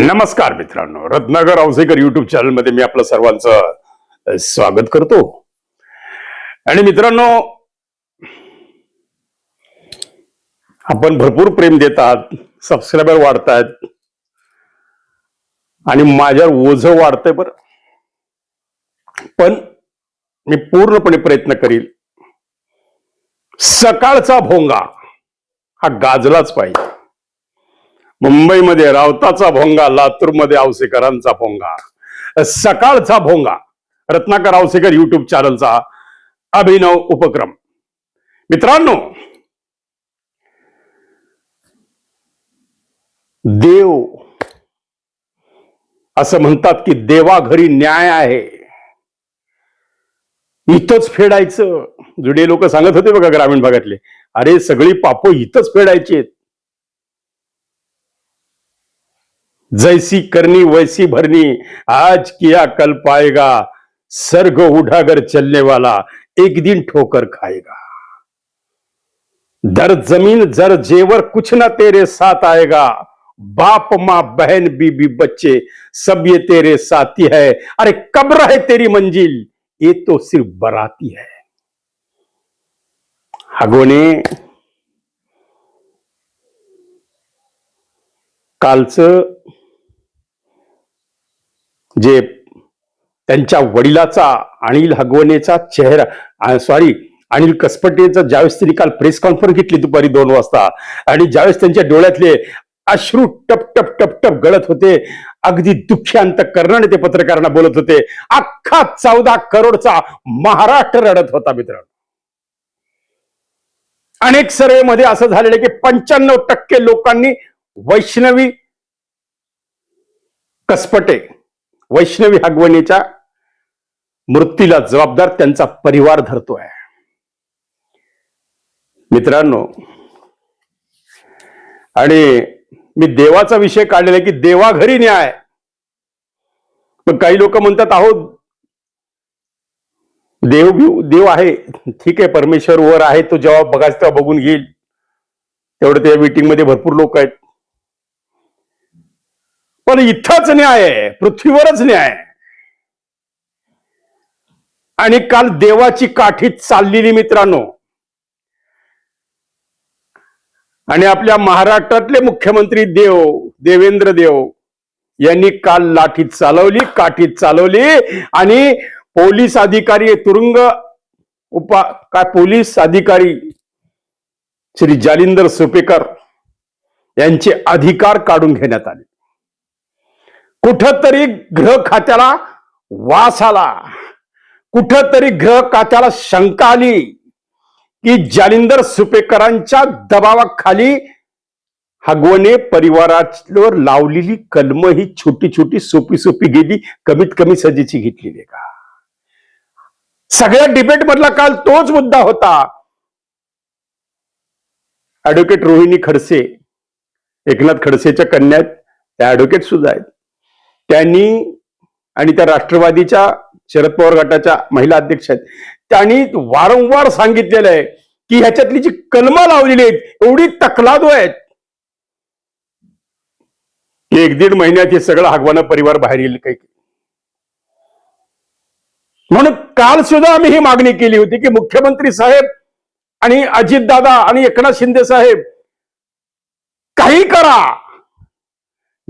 नमस्कार मित्रांनो. रत्नागर औसेकर युट्यूब चॅनलमध्ये मी आपलं सर्वांचं स्वागत करतो. आणि मित्रांनो आपण भरपूर प्रेम देतात सबस्क्रायबर वाढतायत आणि माझ्यावर ओझ वाढतंय बरं. पण मी पूर्णपणे प्रयत्न करील. सकाळचा भोंगा हा गाजलाच पाहिजे. मुंबईमध्ये रावताचा भोंगा लातूरमध्ये आवसेकरांचा भोंगा सकाळचा भोंगा. रत्नाकर आवसेकर युट्यूब चॅनलचा अभिनव उपक्रम. मित्रांनो देव असं म्हणतात की देवा घरी न्याय आहे. इथंच फेडायचं. जुडे लोक सांगत होते बघा ग्रामीण भागातले अरे सगळी पाप इथंच फेडायची आहेत जैसी करनी वैसी भरनी आज किया कल पाएगा। सर्ग उठाकर चलने वाला एक दिन ठोकर खाएगा। दर जमीन जर जेवर कुछ ना तेरे साथ आएगा। बाप माँ बहन बीबी बच्चे सब ये तेरे साथी है। अरे कब है तेरी मंजिल? ये तो सिर्फ बराती है। हगोने कालचं जे त्यांच्या वडिलाचा अनिल हगवणेचा चेहरा सॉरी अनिल कसपटेचा ज्यावेळेस त्यांनी काल प्रेस कॉन्फरन्स घेतली दुपारी दोन वाजता आणि ज्यावेळेस त्यांच्या डोळ्यातले अश्रू टप टप टप टप गळत होते अगदी दुःखी अंत ते पत्रकारांना बोलत होते अख्खा चौदा करोडचा महाराष्ट्र रडत होता मित्रांनो. अनेक सर्वे मध्ये असं झालेलं की पंच्याण्णव टक्के लोकांनी वैष्णवी कसपटे वैष्णवी हगवणीच्या मृत्यूला जबाबदार त्यांचा परिवार धरतोय. मित्रांनो आणि मी देवाचा विषय काढलेला आहे की देवा घरी न्याय. पण काही लोक म्हणतात आहो देव देव आहे. ठीक आहे परमेश्वर वर आहे तो जेव्हा बघायचं तेव्हा बघून घेईल. तेवढं त्या मीटिंगमध्ये भरपूर लोक आहेत. पण इथंच न्याय आहे पृथ्वीवरच न्याय आणि काल देवाची काठी चाललेली मित्रांनो. आणि आपल्या महाराष्ट्रातले मुख्यमंत्री देव देवेंद्र देव यांनी काल लाठी चालवली काठी चालवली आणि पोलीस अधिकारी तुरुंग उपा काय पोलीस अधिकारी श्री जालिंदर सुपेकर यांचे अधिकार काढून घेण्यात आले. कुठंतरी ग्रह खात्याला वास आला. कुठंतरी ग्रह खात्याला शंका आली की जालिंदर सुपेकरांच्या दबावाखाली हगवणे परिवारावर लावलेली कलम ही छोटी छोटी सोपी सोपी गेली कमीत कमी सजेची घेतलेली आहे का? सगळ्या डिबेट मधला काल तोच मुद्दा होता. ऍडव्होकेट रोहिणी खडसे एकनाथ खडसेच्या कन्यात त्या ऍडव्होकेट सुद्धा आहेत. त्यांनी आणि त्या राष्ट्रवादीच्या शरद पवार गटाच्या महिला अध्यक्ष आहेत. त्यांनी वारंवार सांगितलेलं आहे की ह्याच्यातली जी कलमा लावलेली आहेत एवढी तकलादो आहेत. एक दीड महिन्यात हे सगळं हगवाना परिवार बाहेर येईल काही. म्हणून काल सुद्धा आम्ही ही मागणी केली होती की मुख्यमंत्री साहेब आणि अजितदादा आणि एकनाथ शिंदे साहेब काही करा.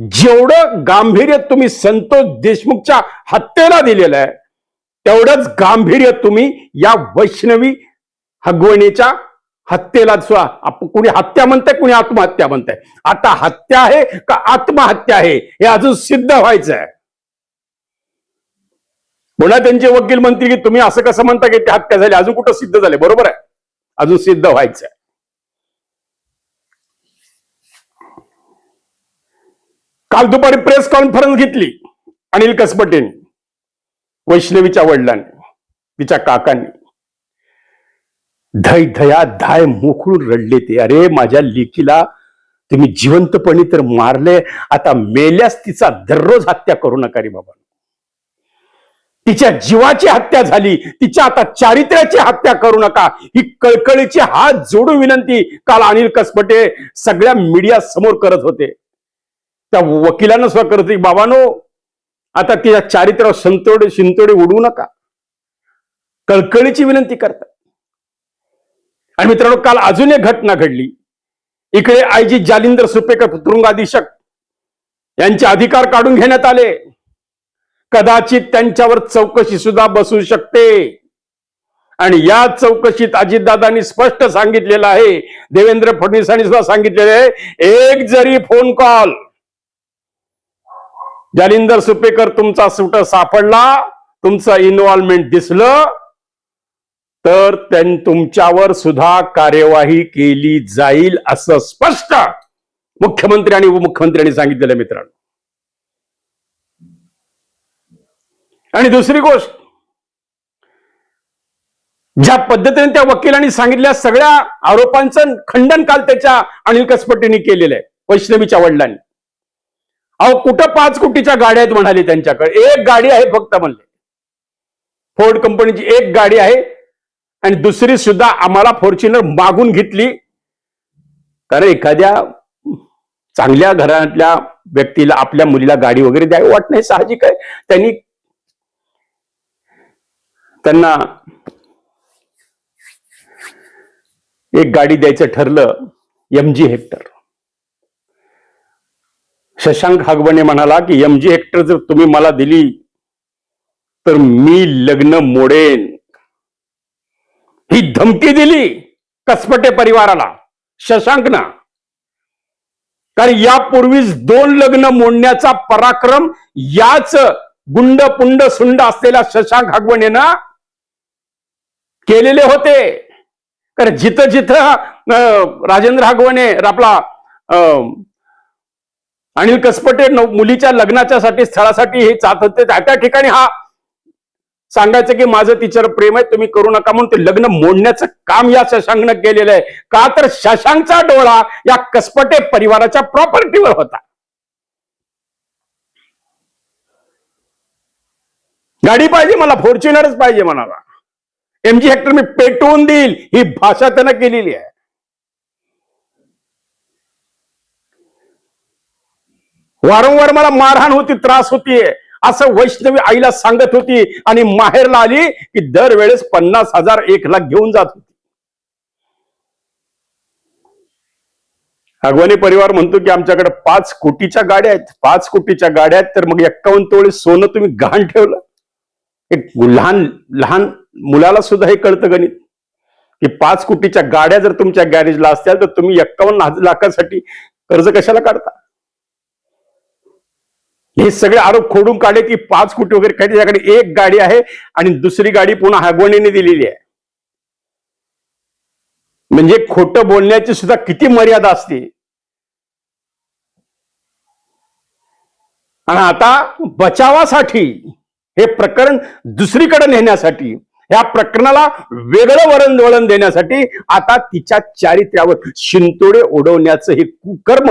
जेवढं गांभीर्य तुम्ही संतोष देशमुखच्या हत्येला दिलेलं आहे तेवढंच गांभीर्य तुम्ही या वैष्णवी हगवणीच्या हत्येला सुद्धा कुणी हत्या म्हणताय कुणी आत्महत्या म्हणताय. आता हत्या आहे का आत्महत्या आहे हे अजून सिद्ध व्हायचं आहे. पुन्हा त्यांचे वकील म्हणतील की तुम्ही असं कसं म्हणता की ते हत्या झाली अजून कुठं सिद्ध झाले? बरोबर आहे. अजून सिद्ध व्हायचं आहे. काल दुपारी प्रेस कॉन्फरन्स घेतली अनिल कसबटेंनी वैष्णवीच्या वडिलांनी तिच्या काकांनी. धय धया धाय मोकळून रडले ते. अरे माझ्या लेकीला तुम्ही जिवंतपणी तर मारले आता मेल्यास तिचा दररोज हत्या करू नका रे बाबा. तिच्या जीवाची हत्या झाली तिच्या आता चारित्र्याची हत्या करू नका. ही कळकळीची हात जोडून विनंती काल अनिल कसपटे सगळ्या मीडिया समोर करत होते. त्या वकिलांना सुद्धा करत बाबानो आता तिच्या चारित्र्यावर संतोडे शिंतोडे उडवू नका. कळकळीची विनंती करतात. आणि मित्रांनो काल अजून एक घटना घडली. इकडे आयजी जालिंदर सुपेकर तुरुंगाधीशक यांचे अधिकार काढून घेण्यात आले. कदाचित त्यांच्यावर चौकशी सुद्धा बसू शकते. आणि या चौकशीत अजितदादांनी स्पष्ट सांगितलेलं आहे देवेंद्र फडणवीसांनी सुद्धा सांगितलेलं आहे एक जरी फोन कॉल जालिंदर सुपेकर तुमचा सुट सापडला तुमचं इन्व्हॉल्वमेंट दिसलं तर तुमच्यावर सुद्धा कार्यवाही केली जाईल असं स्पष्ट मुख्यमंत्री आणि उपमुख्यमंत्र्यांनी सांगितलेलं मित्रांनो. आणि दुसरी गोष्ट ज्या पद्धतीने त्या वकिलांनी सांगितल्या सगळ्या आरोपांचं खंडन काल त्याच्या अनिल कसपटींनी केलेलं आहे वैष्णवीच्या वडिलांनी. अहो कुठं पाच कोटीच्या गाड्या आहेत म्हणाले त्यांच्याकडे? एक गाडी आहे फक्त म्हणले. फोर्ड कंपनीची एक गाडी आहे. आणि दुसरी सुद्धा आम्हाला फॉर्च्युनर मागून घेतली. कारण एखाद्या चांगल्या घरातल्या व्यक्तीला आपल्या मुलीला गाडी वगैरे द्यावी वाट नाही साहजिक आहे. त्यांनी त्यांना एक गाडी द्यायचं ठरलं M G Hector Shashank Hagawane म्हणाला की एम जी हेक्टर जर तुम्ही मला दिली तर मी लग्न मोडेन. ही धमकी दिली कसपटे परिवाराला शशांकना. कारण यापूर्वीच दोन लग्न मोडण्याचा पराक्रम याच गुंड पुंड सुंड असलेल्या शशांक हागवणेनं केलेले होते. कारण जिथं जिथं राजेंद्र हागवणे आपला अं, अनिल कसपटे मुलीच्या लग्नाच्या साठी स्थळासाठी हे जात होते. त्या त्या ठिकाणी हा सांगायचं की माझं तिच्यावर प्रेम आहे तुम्ही करू नका म्हणून ते लग्न मोडण्याचं काम या शशांकनं केलेलं आहे. का तर शशांकचा डोळा या कसपटे परिवाराच्या प्रॉपर्टीवर होता. गाडी पाहिजे मला फॉर्च्युनरच पाहिजे म्हणाला. एमजी हेक्टर मी पेटवून देईल ही भाषा त्यानं केलेली आहे. वारंवार मला मारहाण होती त्रास होतीये. असं वैष्णवी आईला सांगत होती आणि माहेरला आली की दरवेळेस पन्नास हजार एक लाख घेऊन जात होती. अगवानी परिवार म्हणतो की आमच्याकडे पाच कोटीच्या गाड्या आहेत. पाच कोटीच्या गाड्या आहेत तर मग एक्कावन्न तोळे सोनं तुम्ही गहाण ठेवलं? एक लहान लहान मुलाला सुद्धा हे कळतं गणित. की पाच कोटीच्या गाड्या जर तुमच्या गॅरेजला असतील तर तुम्ही एक्कावन्न हजार लाखासाठी कर्ज कशाला काढता? हे सगळे आरोप खोडून काढले की पाच कोटी वगैरे काही त्याच्याकडे एक गाडी आहे आणि दुसरी गाडी पुन्हा हागवणीने दिलेली आहे. म्हणजे खोटं बोलण्याची सुद्धा किती मर्यादा असते. आणि आता बचावासाठी हे प्रकरण दुसरीकडे नेण्यासाठी या प्रकरणाला वेगळं वळण वळण देण्यासाठी आता तिच्या चारित्र्यावर शिंतोडे उडवण्याचं हे कुकर्म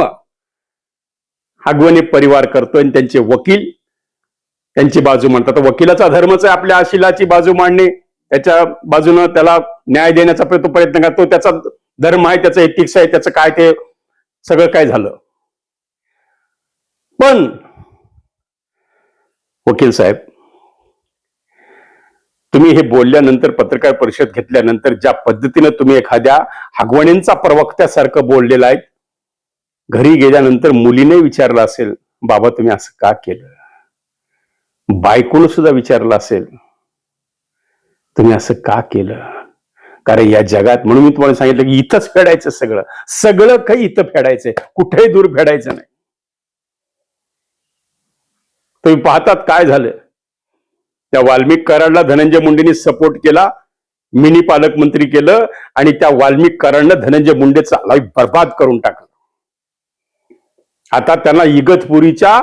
हागवणे परिवार करतोय आणि त्यांचे वकील त्यांची बाजू मांडतात. वकिलाचा धर्मच आहे आपल्या आशिलाची बाजू मांडणे. त्याच्या बाजूनं त्याला न्याय देण्याचा प्रयत्न तो प्रयत्न करतो. त्याचा धर्म आहे त्याचं एथिक्स आहे त्याचं काय ते सगळं काय झालं. पण वकील साहेब तुम्ही हे बोलल्यानंतर पत्रकार परिषद घेतल्यानंतर ज्या पद्धतीनं तुम्ही एखाद्या हगवणींचा प्रवक्त्यासारखं बोललेला आहे घरी गेल्यानंतर मुलीने विचारलं असेल बाबा तुम्ही असं का केलं? बायकोनं सुद्धा विचारलं असेल तुम्ही असं का केलं? कारण या जगात म्हणून मी तुम्हाला सांगितलं की इथंच फेडायचं सगळं. सगळं काही इथं फेडायचंय. कुठेही दूर फेडायचं नाही. तुम्ही पाहतात काय झालं. त्या वाल्मिक कराडला धनंजय मुंडेनी सपोर्ट केला. मिनी पालकमंत्री केलं आणि त्या वाल्मिक कराडनं धनंजय मुंडेचा लाईफ बर्बाद करून टाकलं. आता त्यांना इगतपुरीच्या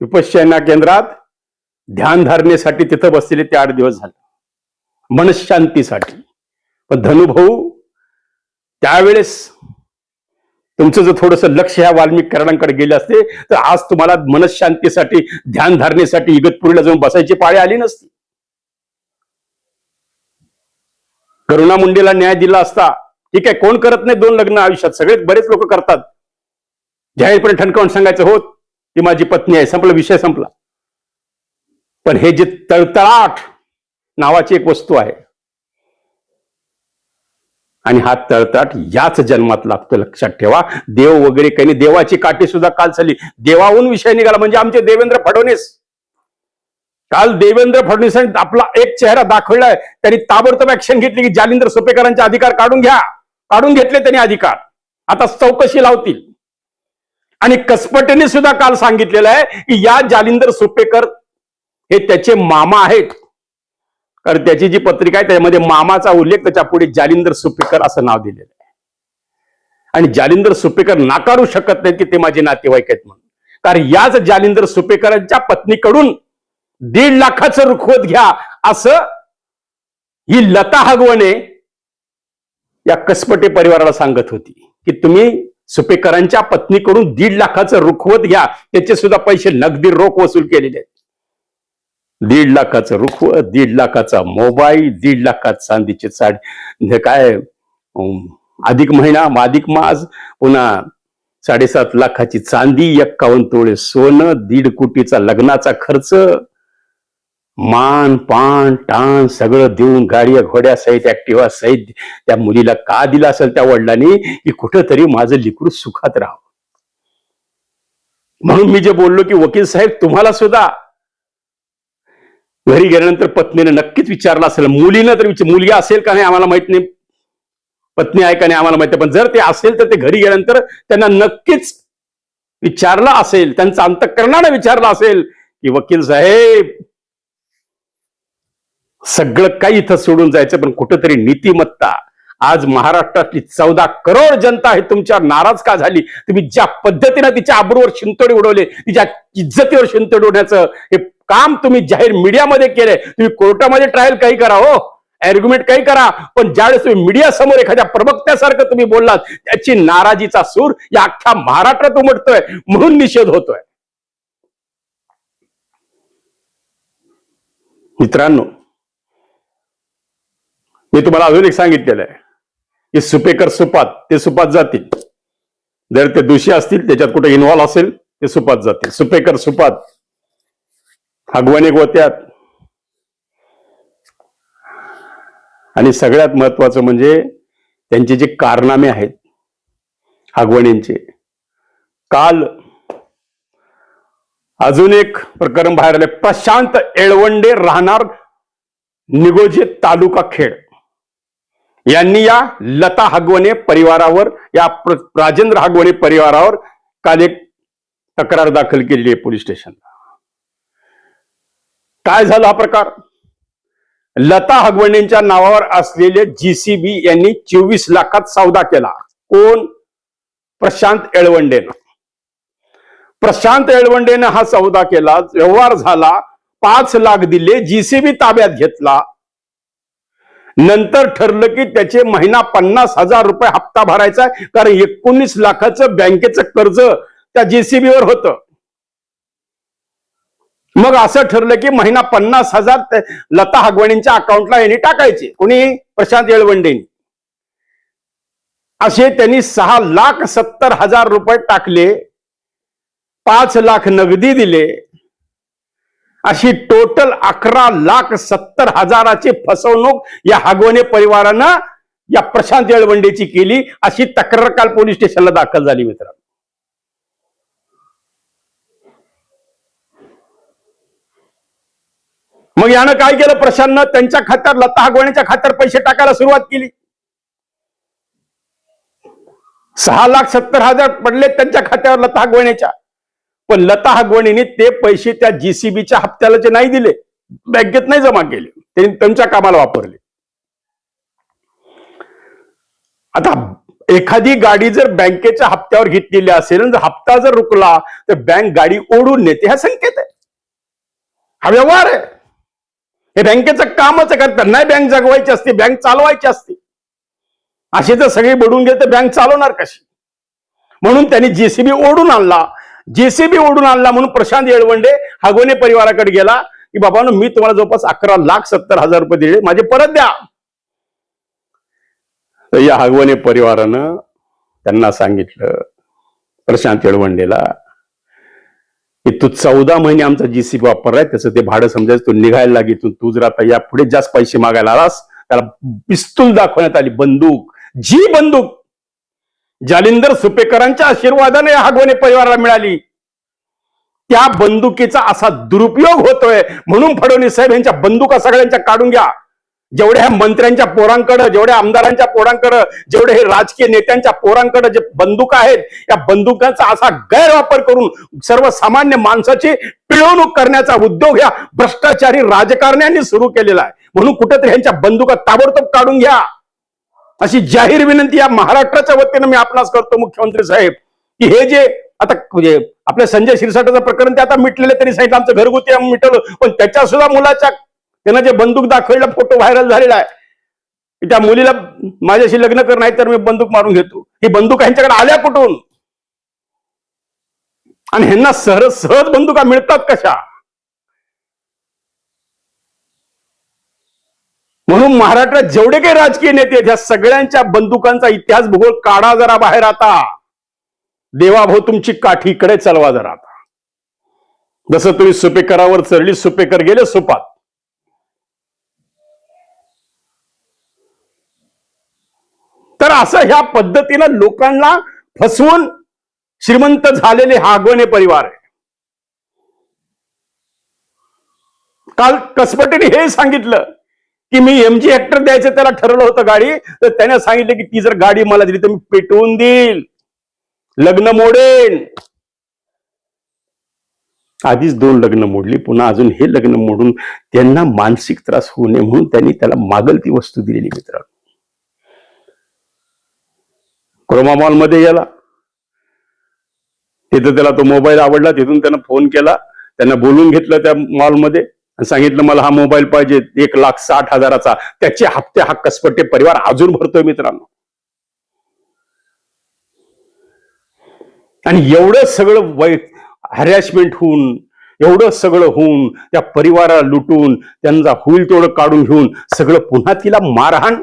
विपश्चना केंद्रात ध्यान धारणेसाठी तिथं बसलेले ते आठ दिवस झाले. मनशांतीसाठी. पण धनुभाऊ त्यावेळेस तुमचं जर थोडस लक्ष ह्या वाल्मिक गेले असते तर आज तुम्हाला मनशांतीसाठी ध्यान धारणेसाठी इगतपुरीला जाऊन बसायची पाळी आली नसती. करुणा मुंडेला न्याय दिला असता ठीक आहे कोण करत नाही दोन लग्न आयुष्यात? सगळेच बरेच लोक करतात. जाहीरपणे ठणकावून सांगायचं होत ती माझी पत्नी आहे. संपला विषय संपला. पण हे जे तळतळाट नावाची एक वस्तू आहे. आणि हा तळतळाट याच जन्मात लागतो. लक्षात ठेवा. देव वगैरे काही नाही. देवाची काठी सुद्धा काल झाली. देवाहून विषय निघाला. म्हणजे आमचे देवेंद्र फडणवीस. काल देवेंद्र फडणवीसांनी आपला एक चेहरा दाखवलाय त्यांनी ताबडतोब ऍक्शन घेतली की जालिंदर सोपेकरांचे अधिकार काढून घ्या. काढून घेतले त्यांनी अधिकार. आता चौकशी लावतील. आणि कसपटेने सुद्धा काल सांगितलेलं आहे की या जालिंदर सुपेकर हे त्याचे मामा आहेत. कारण त्याची जी पत्रिका आहे त्यामध्ये मामाचा उल्लेख त्याच्या पुढे जालिंदर सुपेकर असं नाव दिलेलं आहे. आणि जालिंदर सुपेकर नाकारू शकत नाहीत की ते माझे नातेवाईक आहेत म्हणून. कारण याच जालिंदर सुपेकरांच्या पत्नीकडून दीड लाखाचं रुखवत घ्या असं ही लता हगवणे या कसपटे परिवाराला सांगत होती की तुम्ही सुपेकरांच्या पत्नीकडून दीड लाखाचं रुखवत घ्या. त्याचे सुद्धा पैसे नगदी रोख वसूल केलेले आहेत. दीड लाखाचं रुखवत दीड लाखाचा मोबाईल दीड लाखात चांदीचे साडी काय अधिक महिना मग अधिक मास पुन्हा साडेसात लाखाची चांदी एक्कावन्न तोळे सोनं दीड कोटीचा लग्नाचा खर्च. मान पान टाण सगळं देऊन गाड्या घोड्या सहित ऍक्टिव्हा सहित त्या मुलीला का दिला असेल त्या वडिलांनी? की कुठंतरी माझं लिकूड सुखात राहावं. म्हणून मी जे बोललो की वकील साहेब तुम्हाला सुद्धा. घरी गेल्यानंतर पत्नीने नक्कीच विचारलं असेल. मुलीनं तर विचार मुलगी असेल का नाही आम्हाला माहीत नाही. पत्नी आहे का नाही आम्हाला माहिती पण जर ते असेल तर ते घरी गेल्यानंतर त्यांना नक्कीच विचारलं असेल त्यांचं अंतकरणानं विचारलं असेल की वकील साहेब सगळं काही इथं सोडून जायचं पण कुठंतरी नीतिमत्ता. आज महाराष्ट्रातली चौदा करोड जनता आहे तुमच्या नाराज का झाली? तुम्ही ज्या पद्धतीनं तिच्या आबरूवर शिंतोडे उडवले तिच्या इज्जतीवर शिंतोडे उडण्याचं हे काम तुम्ही जाहीर मीडियामध्ये केलंय. तुम्ही कोर्टामध्ये ट्रायल काही करा हो. आर्ग्युमेंट काही करा पण ज्यावेळेस तुम्ही मीडिया समोर एखाद्या प्रवक्त्यासारखं तुम्ही बोललात त्याची नाराजीचा सूर या अख्ख्या महाराष्ट्रात उमटतोय म्हणून निषेध होतोय. मित्रांनो मी तुम्हाला अजून एक सांगितलेलं आहे. की सुपेकर सुपात ते सुपात जातील. जर ते दोषी असतील त्याच्यात कुठे इन्व्हॉल्व असेल ते सुपात जातील. सुपेकर सुपात हगवणे गोत्यात आणि सगळ्यात महत्वाचं म्हणजे त्यांचे जे कारनामे आहेत अगवणींचे. काल अजून एक प्रकरण बाहेर आले प्रशांत एळवंडे राहणार निगोजे तालुका खेड. यांनी या लता हगवणे परिवारावर या राजेंद्र हगवणे परिवारावर काल एक तक्रार दाखल केली आहे पोलीस स्टेशनला. काय झाला हा प्रकार? लता हगवणेंच्या नावावर असलेले जीसीबी यांनी चोवीस लाखात सौदा केला. कोण? प्रशांत एळवंडेनं प्रशांत एळवंडेनं हा सौदा केला. व्यवहार झाला. पाच लाख दिले. जीसीबी ताब्यात घेतला. नंतर ठरलं की त्याचे महिना पन्नास हजार रुपये हप्ता भरायचा आहे, कारण एकोणीस लाखाचं बँकेचं कर्ज त्या जेसीबीवर होतं. मग असं ठरलं की महिना पन्नास हजार लता हगवणींच्या अकाउंटला यांनी टाकायचे. कोणी? प्रशांत येळवंडेनी. असे त्यांनी सहा लाख सत्तर हजार रुपये टाकले. पाच लाख नगदी दिले. अशी टोटल अकरा लाख सत्तर हजाराची फसवणूक या हागवणे परिवारानं या प्रशांत येळवंडेची केली. अशी तक्रार काल पोलीस स्टेशनला दाखल झाली मित्रांनो. मग यानं काय केलं? प्रशांतनं त्यांच्या खात्यात लता हागवण्याच्या खात्यात पैसे टाकायला सुरुवात केली. सहा लाख सत्तर हजार पडले त्यांच्या खात्यावर लता हागवण्याच्या पण लता हगवणीने ते पैसे त्या जीसीबीच्या हप्त्याला जे नाही दिले बँकेत नाही जमा केले. त्यांनी त्यांच्या कामाला वापरले. आता एखादी गाडी जर बँकेच्या हप्त्यावर घेतलेली असेल जर हप्ता जर रुकला तर बँक गाडी ओढून नेते हा संकेत आहे. हा व्यवहार आहे. हे बँकेचं कामच आहे कारण त्यांनाही बँक जगवायची असते बँक चालवायची असते. असे जर सगळे बडून गेले तर बँक चालवणार कशी? म्हणून त्यांनी जेसीबी ओढून आणला. जेसीबी ओढून आणला म्हणून प्रशांत येळवंडे हागोने परिवाराकडे गेला की बाबानो मी तुम्हाला जवळपास अकरा लाख सत्तर हजार रुपये दिले माझे परत द्या. तर या हागवणे परिवारानं त्यांना सांगितलं प्रशांत येळवंडेला की तू चौदा महिने आमचा जीसीबी वापरलाय त्याचं ते भाडं समजायचं तू निघायला लागे तू तू जर आता या पुढे जास्त पैसे मागायला आलास त्याला पिस्तूल दाखवण्यात आली बंदूक जी बंदूक जालिंदर सुपेकरांच्या आशीर्वादाने हागवणे परिवाराला मिळाली. त्या बंदुकीचा असा दुरुपयोग होतोय म्हणून फडणवीस साहेब यांच्या बंदुका सगळ्यांच्या काढून घ्या. जेवढ्या मंत्र्यांच्या पोरांकडं जेवढ्या आमदारांच्या पोरांकडं जेवढे हे राजकीय नेत्यांच्या पोरांकडं जे बंदुका आहेत या बंदुकांचा असा गैरवापर करून सर्वसामान्य माणसाची पिळवणूक करण्याचा उद्योग ह्या भ्रष्टाचारी राजकारण्यांनी सुरू केलेला आहे. म्हणून कुठेतरी यांच्या बंदुका ताबडतोब काढून घ्या. अशी जाहीर विनंती या महाराष्ट्राच्या वतीनं मी आपणास करतो मुख्यमंत्री साहेब. की हे जे आता म्हणजे आपल्या संजय शिरसाटाचं प्रकरण ते आता मिटलेलं त्यांनी सांगितलं आमचं घरगुती आम्ही मिटवलं. पण त्याच्या सुद्धा मुलाच्या त्यांना जे बंदूक दाखवलेला फोटो व्हायरल झालेला आहे की त्या मुलीला माझ्याशी लग्न कर नाही तर मी बंदूक मारून घेतो. ही बंदूक ह्यांच्याकडे आल्या कुठून? आणि ह्यांना सहज सहज बंदुका मिळतात कशा? म्हणून महाराष्ट्रात जेवढे काही राजकीय नेते आहेत, सगळ्यांच्या बंदुकांचा इतिहास भूगोल काढा जरा बाहेर आता. देवाभाऊ तुमची काठी इकडे चालवा जरा आता. जसं तुम्ही सुपेकरावर चरली सुपेकर गेले सुपात. तर असं ह्या पद्धतीनं लोकांना फसवून श्रीमंत झालेले हागवणे परिवार आहे. काल कसपटेने हे सांगितलं की मी एमजी हेक्टर द्यायचं त्याला ठरवलं होतं गाडी तर त्याने सांगितलं की ती जर गाडी मला दिली तर मी पेटवून देईल. लग्न मोडेन आधीच दोन लग्न मोडली पुन्हा अजून हे लग्न मोडून त्यांना मानसिक त्रास होऊ नये म्हणून त्यांनी त्याला मागल ती वस्तू दिलेली मित्र. क्रोमा मॉलमध्ये गेला. तिथं त्याला तो मोबाईल आवडला तिथून त्यानं फोन केला. त्यांना बोलून घेतलं त्या मॉलमध्ये. आणि सांगितलं मला हा मोबाईल पाहिजे एक लाख साठ हजाराचा. त्याचे हप्ते हा कसपट्टे परिवार अजून भरतोय मित्रांनो. आणि एवढं सगळं वै हॅरॅसमेंट होऊन एवढं सगळं होऊन त्या परिवाराला लुटून त्यांचा होईल तेवढं काढून घेऊन सगळं पुन्हा तिला मारहाण.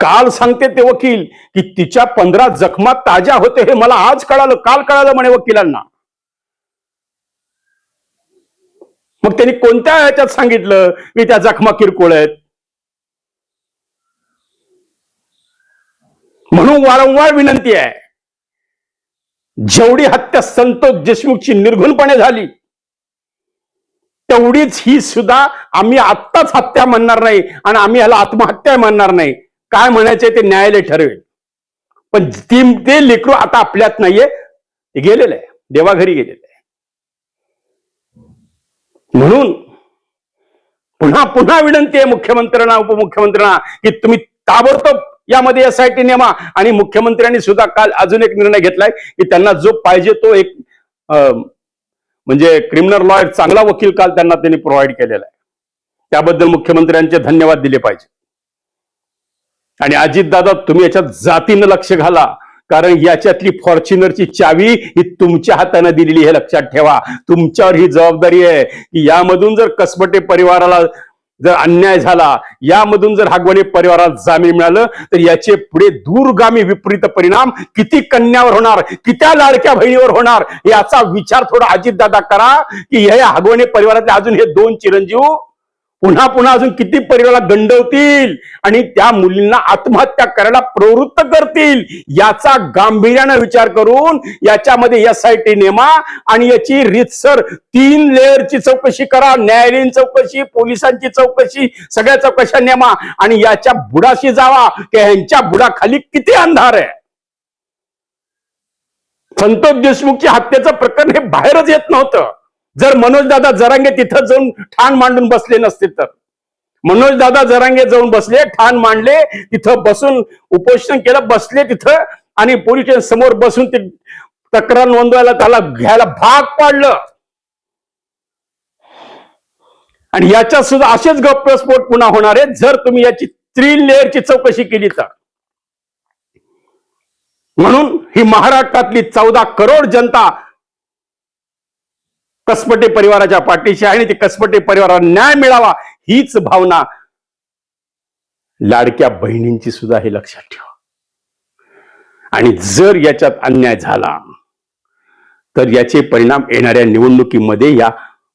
काल सांगते ते वकील की तिच्या पंधरा जखमा ताज्या होते हे मला आज कळालं काल कळालं म्हणे वकिलांना. मग त्यांनी कोणत्या ह्याच्यात सांगितलं की त्या जखमा किरकोळ आहेत? म्हणून वारंवार विनंती आहे. जेवढी हत्या संतोष देशमुखची निर्घुणपणे झाली तेवढीच ही सुद्धा आम्ही आत्ताच हत्या म्हणणार नाही आणि आम्ही ह्याला आत्महत्या म्हणणार नाही. काय म्हणायचे ते न्यायालय ठरवेल. पण ती ते लेकरू आता आपल्यात नाहीये. गेलेलं आहे. देवाघरी गेलेलं आहे. म्हणून पुन्हा पुन्हा विनंती आहे मुख्यमंत्र्यांना उपमुख्यमंत्र्यांना की तुम्ही ताबडतोब यामध्ये एस आय टी नेमा. आणि मुख्यमंत्र्यांनी सुद्धा काल अजून एक निर्णय घेतलाय की त्यांना जो पाहिजे तो एक अं, म्हणजे क्रिमिनल लॉयर चांगला वकील काल त्यांना त्यांनी प्रोव्हाइड केलेला आहे. त्याबद्दल मुख्यमंत्र्यांचे धन्यवाद दिले पाहिजे. आणि अजितदादा तुम्ही याच्यात जातीनं लक्ष घाला. कारण याच्यातली फॉर्च्युनरची चावी ही तुमच्या हाताने दिलेली हे लक्षात ठेवा. तुमच्यावर ही जबाबदारी आहे की यामधून जर कसबटे परिवाराला जर अन्याय झाला यामधून जर हागवणे परिवाराला जामीन मिळालं तर याचे पुढे दूरगामी विपरीत परिणाम किती कन्यावर होणार कित्या लाडक्या बहिणीवर होणार याचा विचार थोडा अजितदादा करा की हे हागवणे परिवारातले अजून हे दोन चिरंजीव पुन्हा पुन्हा अजून किती परिवाराला गंडवतील? आणि त्या मुलींना आत्महत्या करायला प्रवृत्त करतील? याचा गांभीर्यानं विचार करून याच्यामध्ये एस आय टी नेमा आणि याची रीतसर तीन लेअरची चौकशी करा न्यायालयीन चौकशी पोलिसांची चौकशी सगळ्या चौकशा नेमा आणि याच्या बुडाशी जावा की ह्यांच्या बुडाखाली किती अंधार आहे? संतोष देशमुखच्या हत्येचं प्रकरण हे बाहेरच येत नव्हतं. जर मनोजदादा जरांगे तिथं जाऊन ठाण मांडून बसले नसते तर. मनोजदादा जरांगे जाऊन बसले ठाण मांडले तिथं बसून उपोषण केलं बसले तिथं आणि पोलीस समोर बसून ते तक्रार नोंदवायला त्याला घ्यायला भाग पाडलं. आणि याच्यात सुद्धा असेच गप्पस्फोट पुन्हा होणार आहे जर तुम्ही याची थ्री लेअरची चौकशी केली तर. म्हणून ही महाराष्ट्रातली चौदा करोड जनता कसपटे परिवाराच्या पाठीशी आहे आणि ते कसपटे परिवाराला न्याय मिळावा हीच भावना लाडक्या बहिणींची सुद्धा हे लक्षात ठेवा. आणि जर याच्यात अन्याय झाला तर याचे परिणाम येणाऱ्या निवडणुकीमध्ये या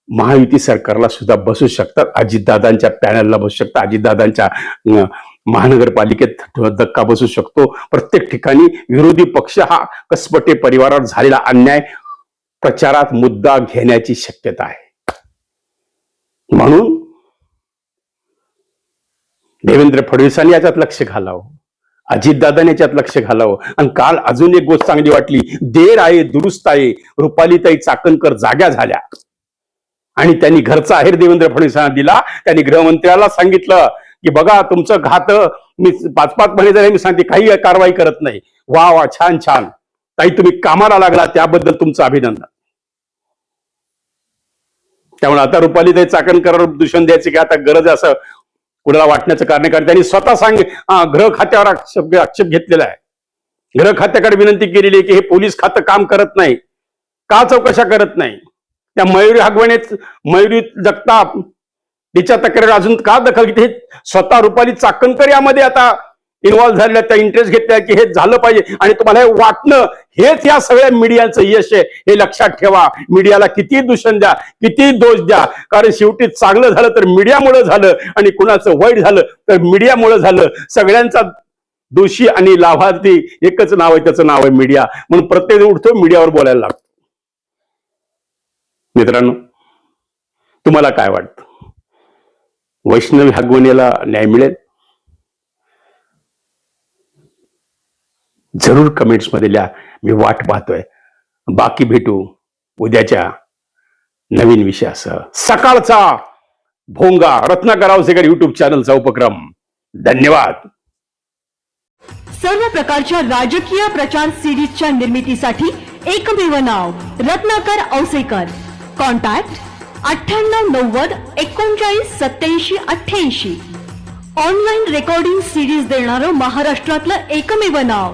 महायुती सरकारला सुद्धा बसू शकतात. अजितदादांच्या पॅनलला बसू शकतात. अजितदादांच्या महानगरपालिकेत धक्का बसू शकतो. प्रत्येक ठिकाणी विरोधी पक्ष हा कसपटे परिवारावर झालेला अन्याय प्रचारात मुद्दा घेण्याची शक्यता आहे. म्हणून देवेंद्र फडणवीसांनी याच्यात लक्ष घालावं. अजितदादाने याच्यात लक्ष घालावं. आणि काल अजून एक गोष्ट चांगली वाटली. देर आहे दुरुस्त आहे. रुपालीताई चाकणकर जाग्या झाल्या. आणि त्यांनी घरचा आहेर देवेंद्र फडणवीसांना दिला. त्यांनी गृहमंत्र्याला सांगितलं की बघा तुमचं घात मी पाच पाच महिने जरी मी सांगते काही कारवाई करत नाही. वा वा छान छान. ताई तुम्ही कामाला लागला. त्याबद्दल तुमचं अभिनंदन. त्यामुळे आता रुपाली ते चाकणकर दूषण द्यायची की आता गरज असं कुणाला वाटण्याचं कारण कारण त्यांनी स्वतः सांग ग्रह खात्यावर आक्षेप आक्षेप घेतलेला आहे. ग्रह खात्याकडे विनंती केलेली आहे की हे पोलीस खातं काम करत नाही. का चौकशा करत नाही? त्या मयुरी हागवणे मयुरी जगताप तिच्या तक्रारी अजून का दखल घेते? हे स्वतः रुपाली चाकणकर यामध्ये आता इन्व्हॉल्व्ह झालेल्या त्या इंटरेस्ट घेतल्या की हे झालं पाहिजे. आणि तुम्हाला हे वाटणं हेच या सगळ्या मीडियाचं यश आहे. हे लक्षात ठेवा. मीडियाला किती दूषण द्या किती दोष द्या. कारण शेवटी चांगलं झालं तर मीडियामुळे झालं आणि कुणाचं वाईट झालं तर मीडियामुळे झालं. सगळ्यांचा दोषी आणि लाभार्थी एकच नाव आहे त्याचं नाव आहे मीडिया म्हणून प्रत्येक उठतो मीडियावर बोलायला लागतो. मित्रांनो तुम्हाला काय वाटतं? वैष्णवी हगवणीला न्याय मिळेल? जरूर कमेंट्समध्ये लिहा. मी वाट पाहतोय. बाकी भेटू उद्याच्या नवीन विषयासह. सकाळचा भोंगा रत्नाकर रावसेकर युट्यूब चॅनलचा उपक्रम. धन्यवाद. सर्व प्रकारच्या राजकीय प्रचार सिरीजच्या निर्मितीसाठी एकमेव नाव रत्नाकर औसेकर. कॉन्टॅक्ट अठ्ठ्याण्णव नव्वद एकोणचाळीस सत्याऐंशी अठ्ठ्याऐंशी. ऑनलाईन रेकॉर्डिंग सिरीज देणारं महाराष्ट्रातलं एकमेव नाव